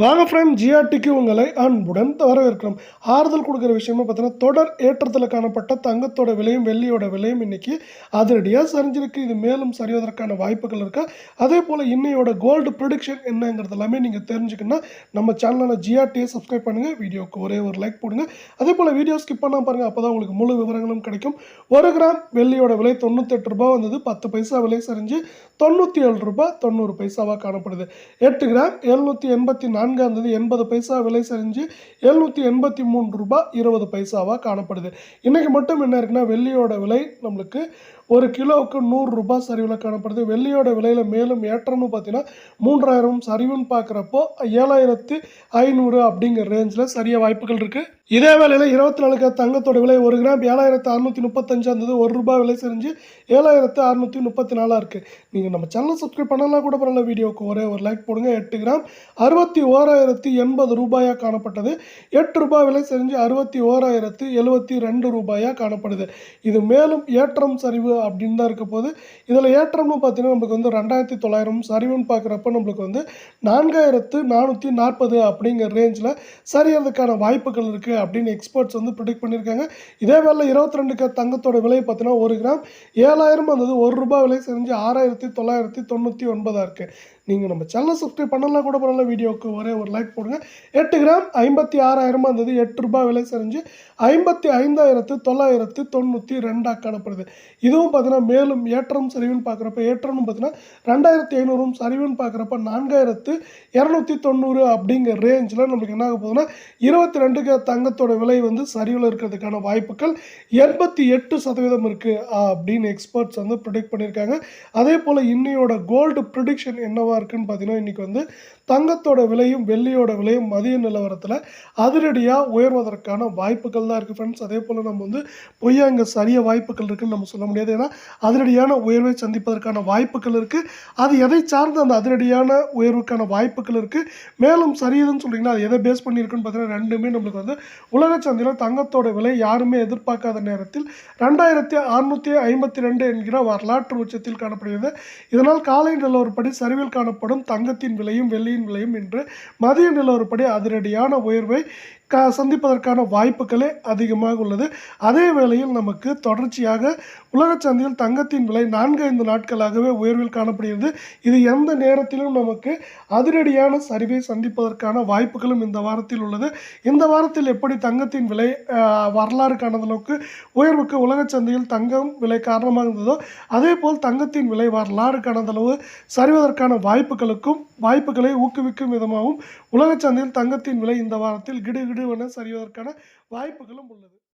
வாங்க ஃப்ரெண்ட் ஜிஆர்டிக்கு உங்களை அன்புடன் வரவேற்கிறோம். ஆறுதல் கொடுக்குற விஷயமா பார்த்தீங்கன்னா தொடர் ஏற்றத்தில் காணப்பட்ட தங்கத்தோட விலையும் வெள்ளியோட விலையும் இன்னைக்கு அதிரடியாக சரிஞ்சிருக்கு. இது மேலும் சரிவதற்கான வாய்ப்புகள் இருக்கா. அதே போல் இன்னையோட கோல்டு ப்ரொடிக்ஷன் என்னங்கிறது எல்லாமே நீங்கள் தெரிஞ்சுக்கணும்னா நம்ம சேனலான ஜிஆர்டியை சப்ஸ்கிரைப் பண்ணுங்கள் வீடியோக்கு ஒரே ஒரு லைக் போடுங்க. அதே போல் வீடியோ ஸ்கிப் பண்ணால் பாருங்கள் அப்போ தான் உங்களுக்கு முழு விவரங்களும் கிடைக்கும். ஒரு கிராம் வெள்ளியோட விலை தொண்ணூத்தெட்டு ரூபாய் வந்தது. பத்து பைசா விலை சரிஞ்சு தொண்ணூற்றி ஏழு ரூபாய் தொண்ணூறு பைசாவாக காணப்படுது. எட்டு கிராம் எழுநூற்றி எண்பத்தி நான்காம் இருந்தது எண்பது பைசா விலை செஞ்சு எழுநூற்றி எண்பத்தி மூன்று ரூபாய் இருபது பைசாவாக காணப்படுது. இன்றைக்கி மட்டும் என்ன இருக்குன்னா வெள்ளியோட விலை நம்மளுக்கு ஒரு கிலோவுக்கு நூறுரூபா சரிவில் காணப்படுது. வெள்ளியோட விலையில் மேலும் ஏற்றம்னு பார்த்தீங்கன்னா மூன்றாயிரம் சரிவுன்னு பார்க்குறப்போ ஏழாயிரத்து ஐநூறு அப்படிங்கிற ரேஞ்சில் சரிய வாய்ப்புகள் இருக்குது இதே வேளையில் இருபத்தி நாலு தங்கத்தோட விலை ஒரு கிராம் ஏழாயிரத்து அறுநூற்றி முப்பத்தஞ்சாக இருந்தது ஒரு ரூபாய் விலை செஞ்சு ஏழாயிரத்து அறுநூற்றி முப்பத்தி நாலாக இருக்குது நீங்கள் நம்ம சேனல் சப்ஸ்கிரைப் பண்ணலாம் கூட பரவாயில்ல வீடியோக்கு ஒரே ஒரு லைக் போடுங்க. எட்டு கிராம் அறுபத்தி ஓராயிரத்தி எண்பது ரூபாயாக காணப்பட்டது. எட்டு ரூபாய் விலை செஞ்சு அறுபத்தி ஓராயிரத்து எழுபத்தி ரெண்டு ரூபாயாக காணப்படுது. இது மேலும் ஏற்றம் சரிவு அப்படின்னு தான் இருக்க போது இதில் ஏற்றம்னு பார்த்தீங்கன்னா நம்மளுக்கு வந்து ரெண்டாயிரத்தி தொள்ளாயிரம் சரிவுன்னு பார்க்குறப்ப நம்மளுக்கு வந்து நான்காயிரத்து நானூற்றி நாற்பது அப்படிங்கிற ரேஞ்சில் சரியறதுக்கான வாய்ப்புகள் இருக்குது அப்படின்னு எக்ஸ்பர்ட்ஸ் வந்து ப்ரிடிக்ட் பண்ணியிருக்காங்க. இதே வேலை இருபத்தி ரெண்டுக்கு தங்கத்தோட விலை பார்த்தீங்கன்னா ஒரு கிராம் ஏழாயிரம் வந்தது. ஒரு ரூபாய் விலை செஞ்சு ஆறாயிரத்தி தொள்ளாயிரத்தி தொண்ணூற்றி ஒன்பதாக இருக்குது நீங்கள் நம்ம சேனலை சப்ஸ்கிரைப் பண்ணலாம் கூட பரவாயில்ல வீடியோக்கு ஒரே ஒரு லைக் போடுங்க. எட்டு கிராம் ஐம்பத்தி ஆறாயிரமா இருந்தது எட்டு ரூபாய் விலை செஞ்சு ஐம்பத்தி ஐந்தாயிரத்து தொள்ளாயிரத்து தொண்ணூற்றி ரெண்டாக காணப்படுது. இதுவும் பார்த்தீங்கன்னா மேலும் ஏற்றம் சரிவுன்னு பார்க்குறப்ப ஏற்றம்னு பார்த்தீங்கன்னா ரெண்டாயிரத்தி ஐநூறும் சரிவுன்னு பார்க்குறப்ப நான்காயிரத்து இரநூத்தி தொண்ணூறு அப்படிங்கிற ரேஞ்சில் நம்மளுக்கு என்ன ஆக போகுதுன்னா இருபத்தி ரெண்டுக்கு தங்கத்தோட விலை வந்து சரிவில் இருக்கிறதுக்கான வாய்ப்புகள் எண்பத்தி எட்டு சதவீதம் இருக்குது அப்படின்னு எக்ஸ்பர்ட்ஸ் வந்து ப்ரிடிக்ட் பண்ணியிருக்காங்க. அதே போல் இன்னையோட கோல்டு ப்ரிடிக்ஷன் என்னவா இருக்குன்னு பார்த்தீங்கன்னா இன்றைக்கி வந்து தங்கத்தோட விலையும் வெள்ளியோட விலையும் மதிய நிலவரத்தில் அதிரடியாக உயர்வதற்கான வாய்ப்புகள் தான் இருக்குது ஃப்ரெண்ட்ஸ் அதே போல் நம்ம வந்து பொய்யா இங்கே சரிய வாய்ப்புகள் இருக்குன்னு நம்ம சொல்ல முடியாது. பார்த்தீங்கன்னா அதிரடியான உயர்வை சந்திப்பதற்கான வாய்ப்புகள் இருக்குது அது எதை சார்ந்து அந்த அதிரடியான உயர்வுக்கான வாய்ப்புகள் இருக்குது மேலும் சரியுதுன்னு சொல்லிங்கன்னா அது எதை பேஸ் பண்ணியிருக்குன்னு பார்த்தீங்கன்னா ரெண்டுமே நம்மளுக்கு வந்து உலக சந்தையில் தங்கத்தோட விலை யாருமே எதிர்பார்க்காத நேரத்தில் ரெண்டாயிரத்தி அறுநூற்றி ஐம்பத்தி ரெண்டு என்கிற வரலாற்று உச்சத்தில் காணப்படுகிறது. இதனால் காலை நிலவரப்படி சரிவில் காணப்படும் தங்கத்தின் விலையும் வெள்ளியின் விலையும் இன்று மதிய நிலவரப்படி அதிரடியான உயர்வை க சந்திப்பதற்கான வாய்ப்புகளே அதிகமாக உள்ளது. அதே வேளையில் நமக்கு தொடர்ச்சியாக உலக சந்தையில் தங்கத்தின் விலை நான்கு ஐந்து நாட்களாகவே உயர்வில் காணப்படுகிறது. இது எந்த நேரத்திலும் நமக்கு அதிரடியான சரிவை சந்திப்பதற்கான வாய்ப்புகளும் இந்த வாரத்தில் உள்ளது. இந்த வாரத்தில் எப்படி தங்கத்தின் விலை வரலாறு காணாத அளவுக்கு உயர்வுக்கு உலக சந்தையில் தங்கம் விலை காரணமாக இருந்ததோ அதே போல் தங்கத்தின் விலை வரலாறு காணாத அளவு சரிவதற்கான வாய்ப்புகளுக்கும் வாய்ப்புகளை ஊக்குவிக்கும் விதமாகவும் உலக சந்தையில் தங்கத்தின் விலை இந்த வாரத்தில் கிடுகிடுவென சரிவதற்கான வாய்ப்புகளும் உள்ளது.